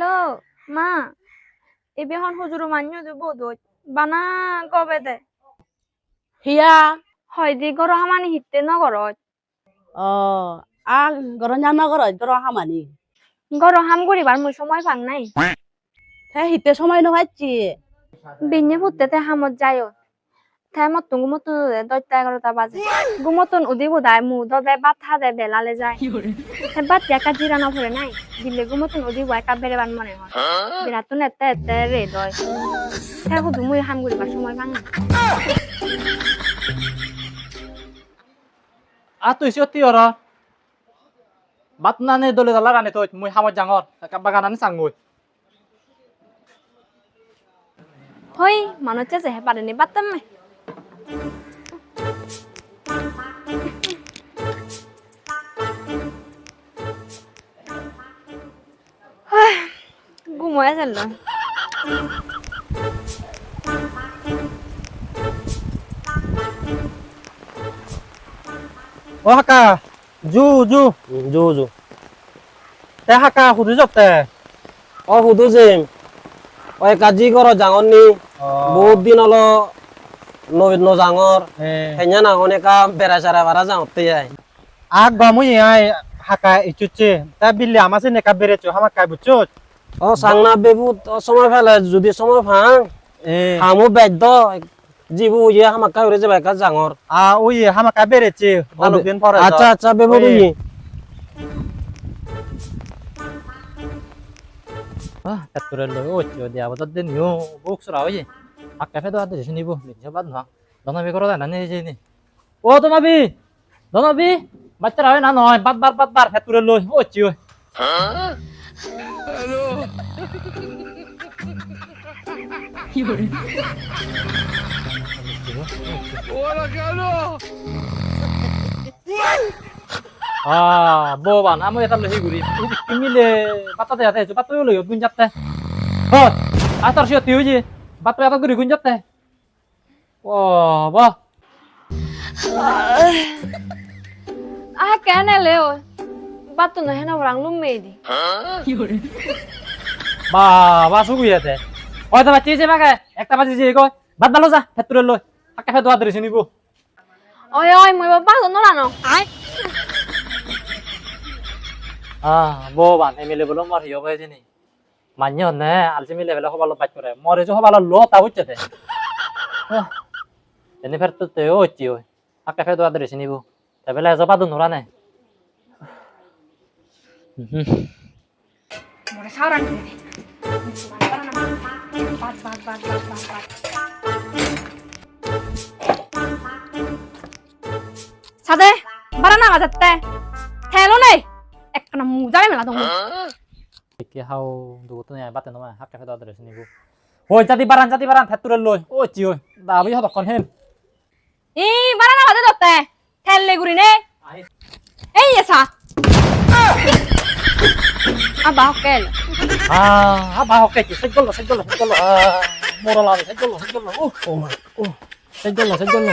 Hello মা। এবিহন হুজুর মান্য দেব দই বানা কবে দে? হিয়া। হয় দি গর হামানি হিতে ন গরত অ আ গরম জানা গরজ গরম হামানি। গর হাম করিবার মই সময় পাং নাই। হে হিতে সময় নহাইছি বিnye ফুটতে হামত যায়। মতন গুমতন দে দইতা এগারোটা বাজে। গুমতন উদি বুদায় মু দবে বাথা দে বেলালে যায়। বাত একা জিরা না ভরে নাই। দিলে গুমতন উদি বুয়া একা বেড়ে বান মনে হয়। বিরাটন এতে এতে রে দয়। থে হুদু মুই হাম করিবার সময় পাং না। Ah, tu isi oti ora. Bat nane dole dalar ane to mui hamot jangor. Ka baganane sangui. হই মনে হচ্ছে যে পারেনি বাতাম ঘুমোয় চল Oh haka. Ju ju. জু জু Te haka hudu jop te. অ সুধো যে অই কাজি কৰ জাঙৰনি বহুত দিন হলো ন নজাঙৰ Eh. সেኛ না অনেকা বেড়া চেরা বারা যাওঁতে যায় ai haka ichuche. Ta billi amase ne kabere chu hama kai buchot. অ চাংনা বেবুত অ সময় ফেলে যদি সময় Eh. হামো বাধ্য যিবু ইয়ে হামাক কাউরে যাবে কা জাঙর Ah ui hama kabere che. Baluk din pore. আচ্ছা আচ্ছা বেবু ওই। তুই Ah, katurelo ocho dia botat din yo. Buk sura oye. Haka fe do ade sini bu. Ni sobat no. Dona bi koro da nane je ni. Oh dona bi. Dona bi. Baca rawe na noy. Bat bar bat bar katurelo ocho. Ah, boban, amo ya tablo higuri. Kimile batate ate, jo bato yo gunjatte. Oh, atar sio tiu ji. Bato ya guri gunjatte. Wah, wah. আহ কেন লেও বাতো না হেনা ওরাং লুম মেদি Ba, ba sugu ya te. Oh, ta bachi je maka. Ekta bachi je ko. Bat balo ja, feture lo. Pakai fetu adre sini bu. ওই ওই মই বাবা তো নলানো Ah, boban, emile belum mar yo ba jini. Manyo ne, alsimi level ko balo bat kore. More jo balo lo ta ucce te. Ah. Ini fertu te ochi oi. Pakai fetu adre sini bu. Tapi lah zoba tu nurane. মোরে বাত বাত বাত বাত বাত বাত সাদে বারানা বাজাতে থেলো নেই একটা মুজারে মেলা hau du tu ne bat no ma. Pakai fetu adre sini bu. Hoi jadi baran jadi baran fetu lo. Ochi oi. Da bi ha kon hem. ই বারানা বাজে দতে থেললে গুরি নে এই এসা abahokel. Ah, abahokel. Segdolo, segdolo, segdolo. Ah, moro lang. Segdolo, uh, Oh, oh, oh. Segdolo, segdolo.